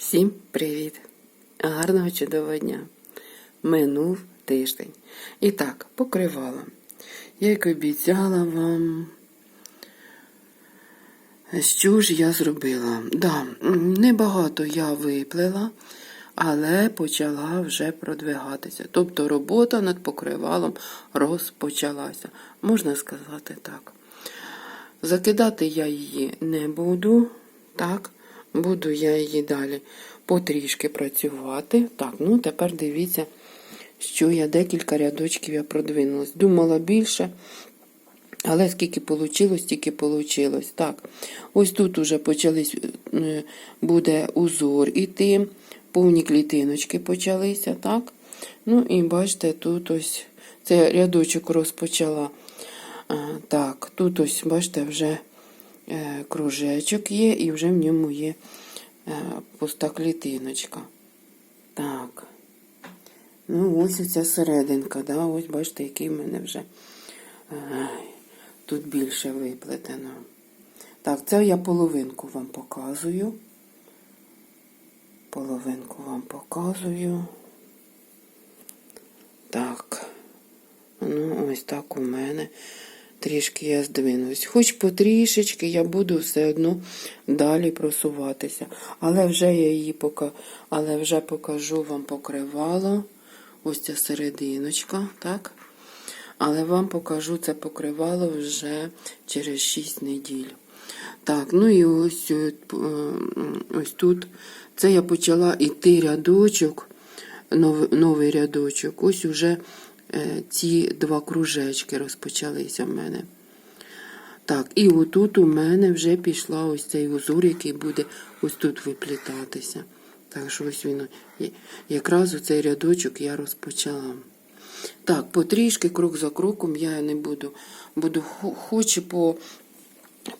Всім привіт! Гарного чудового дня! Минув тиждень. І так, покривала. Як обіцяла вам, що ж я зробила? Да, небагато я виплела, але почала вже продвигатися. Тобто робота над покривалом розпочалася. Можна сказати так. Закидати я її не буду, так, буду я її далі потрішки працювати. Так, ну тепер дивіться, що я декілька рядочків я продвинулась. Думала більше, але скільки вийшло, стільки вийшло. Так, ось тут уже почались, е, буде узор іти, повні клітиночки почалися, так? Ну і бачите, тут ось це рядочок розпочала. А, Так, тут ось, бачите, вже е, кружечок є, і вже в ньому є е, пуста клітиночка. Так. Ну, ось оця серединка, да, ось бачите, який в мене вже е, тут більше виплетено. Так, це я половинку вам показую. Половинку вам показую. Так. Ну, ось так у мене. Трішки я здвинусь. Хоч потрішечки я буду все одно далі просуватися. Але вже я її пока... Але вже покажу вам покривало. Ось ця серединочка, так? Але вам покажу це покривало вже через 6 неділь. Так, ну і ось, е, ось тут. Це я почала йти рядочок, новий, рядочок. Ось уже е, ці два кружечки розпочалися в мене. Так, і отут у мене вже пішла ось цей узор, який буде ось тут виплітатися. Так що ось він якраз у цей рядочок я розпочала. Так, потрішки, крок за кроком я не буду. Буду хоч по,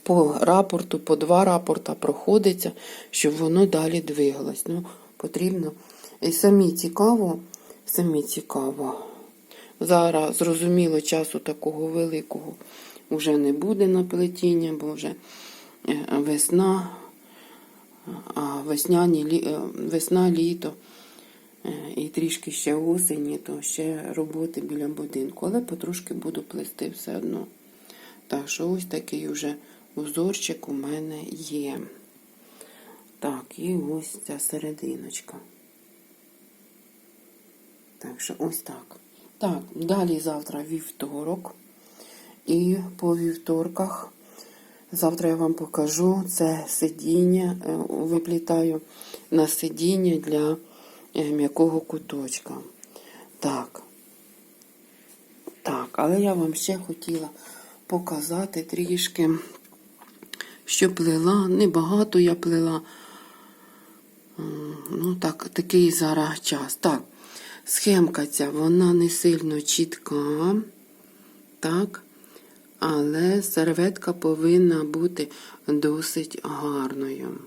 по рапорту, по два рапорта проходиться, щоб воно далі двигалось. Ну, потрібно. І самі цікаво, самі цікаво. Зараз, зрозуміло, часу такого великого вже не буде на плетіння, бо вже е, весна, а весняні, е, весна, літо е, і трішки ще осені, то ще роботи біля будинку. Але потрошки буду плести все одно. Так що ось такий уже узорчик у мене є. Так, і ось ця серединочка. Так що ось так. Так, далі завтра вівторок. І по вівторках завтра я вам покажу це сидіння, е, виплітаю на сидіння для е, м'якого куточка. Так. Так, але я вам ще хотіла показати трішки, що плела. Небагато я плела. Ну, так, такий зараз час. Так, схемка ця, вона не сильно чітка. Так. Але серветка повинна бути досить гарною.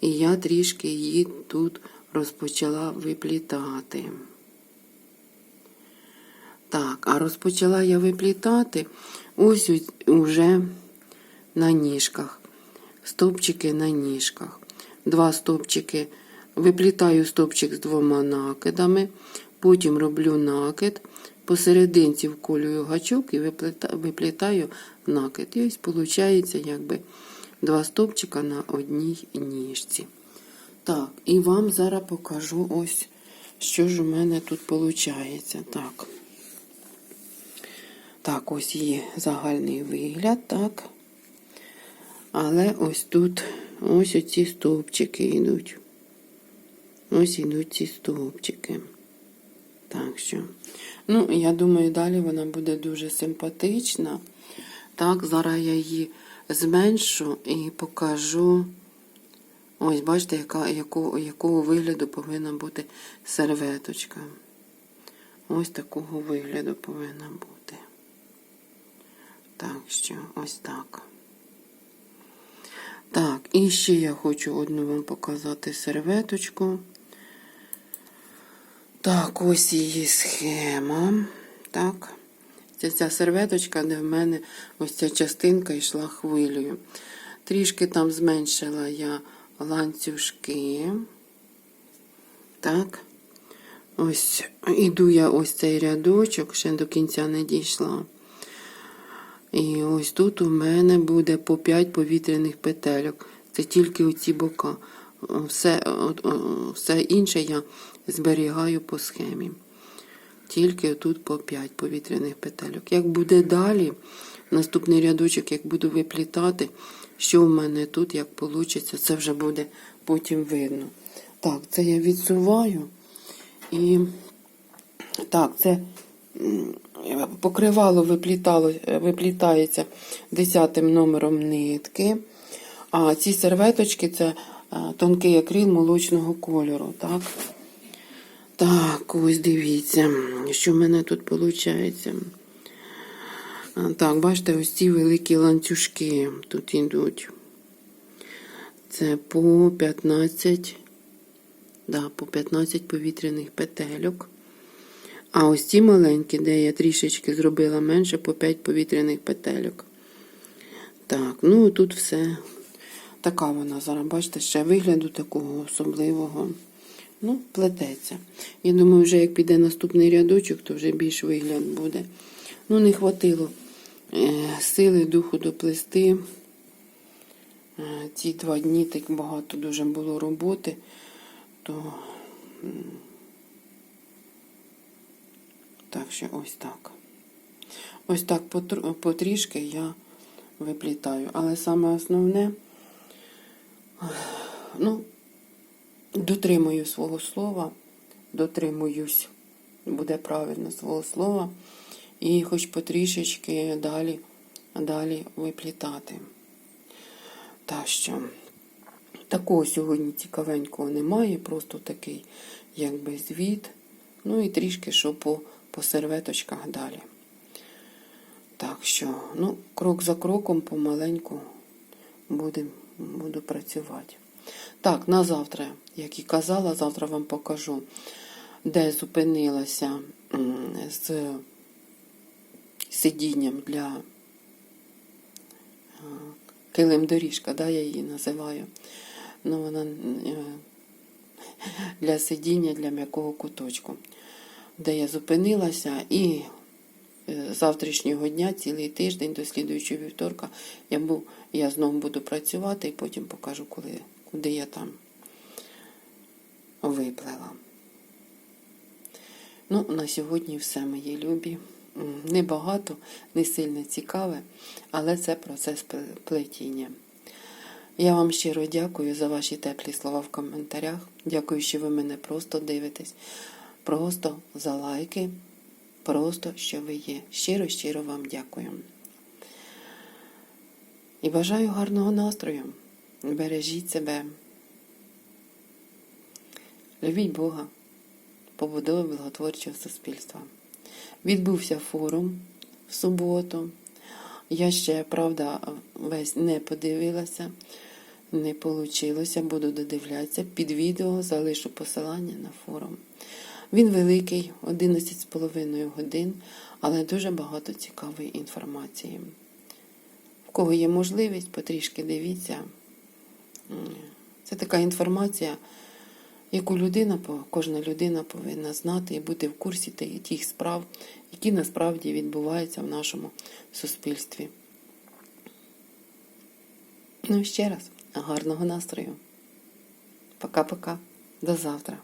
І я трішки її тут розпочала виплітати. Так, а розпочала я виплітати ось уже на ніжках. Стовпчики на ніжках. Два стовпчики. Виплітаю стовпчик з двома накидами, потім роблю накид. Посерединці вколюю гачок і виплітаю накид. І ось виходить, якби два стовпчика на одній ніжці. Так, і вам зараз покажу ось, що ж у мене тут виходить. Так. Так, ось є загальний вигляд, так. Але ось тут ось оці стовпчики йдуть. Ось йдуть ці стовпчики. Так що, ну, я думаю, далі вона буде дуже симпатична. Так, зараз я її зменшу і покажу. Ось, бачите, яка, яку, якого вигляду повинна бути серветочка. Ось такого вигляду повинна бути. Так що, ось так. Так, і ще я хочу одну вам показати серветочку. Так, ось її схема. Так. Це ця серветочка, де в мене ось ця частинка йшла хвилею. Трішки там зменшила я ланцюжки. Так. Ось іду я ось цей рядочок, ще до кінця не дійшла. І ось тут у мене буде по 5 повітряних петельок. Це тільки оці бока. Все, все інше я зберігаю по схемі. Тільки тут по 5 повітряних петельок. Як буде далі, наступний рядочок, як буду виплітати, що в мене тут, як вийде, це вже буде потім видно. Так, це я відсуваю. І так, це покривало виплітало, виплітається 10 номером нитки. А ці серветочки це е, тонкий акрил молочного кольору. Так, так ось дивіться, що в мене тут виходить. Так, бачите, ось ці великі ланцюжки тут йдуть. Це по 15, да, по 15 повітряних петельок. А ось ці маленькі, де я трішечки зробила менше, по 5 повітряних петельок. Так, ну тут все. Така вона зараз, бачите, ще вигляду такого особливого. Ну, плететься. Я думаю, вже як піде наступний рядочок, то вже більш вигляд буде. Ну, не хватило е, сили, духу доплести. Е, Ці два дні так багато дуже було роботи, то так що ось так. Ось так потрішки я виплітаю. Але саме основне, ну, дотримую свого слова, дотримуюсь, буде правильно свого слова, і хоч потрішечки далі, далі виплітати. Так що, такого сьогодні цікавенького немає, просто такий, якби звіт. Ну і трішки, що по, по серветочках далі. Так що, ну, крок за кроком помаленьку будем, буду працювати. Так, на завтра, як і казала, завтра вам покажу, де зупинилася з сидінням для е, килим доріжка, да, я її називаю. Ну, вона е, для сидіння, для м'якого куточку, де я зупинилася, і е, з завтрашнього дня, цілий тиждень до слідуючого вівторка, я, був, я знову буду працювати і потім покажу, коли, куди я там виплела. Ну, на сьогодні все, мої любі. Небагато, не сильно цікаве, але це процес плетіння. Я вам щиро дякую за ваші теплі слова в коментарях. Дякую, що ви мене просто дивитесь. Просто за лайки, просто що ви є. Щиро, щиро вам дякую. І бажаю гарного настрою. Бережіть себе. Любіть Бога, побудови благотворчого суспільства. Відбувся форум в суботу. Я ще, правда, весь не подивилася, не вийшло, буду додивлятися. Під відео залишу посилання на форум. Він великий, 11,5 годин, але дуже багато цікавої інформації. В кого є можливість, потрішки дивіться. Це така інформація, яку людина, кожна людина повинна знати і бути в курсі тих справ, які насправді відбуваються в нашому суспільстві. Ну і ще раз, гарного настрою. Пока-пока. До завтра.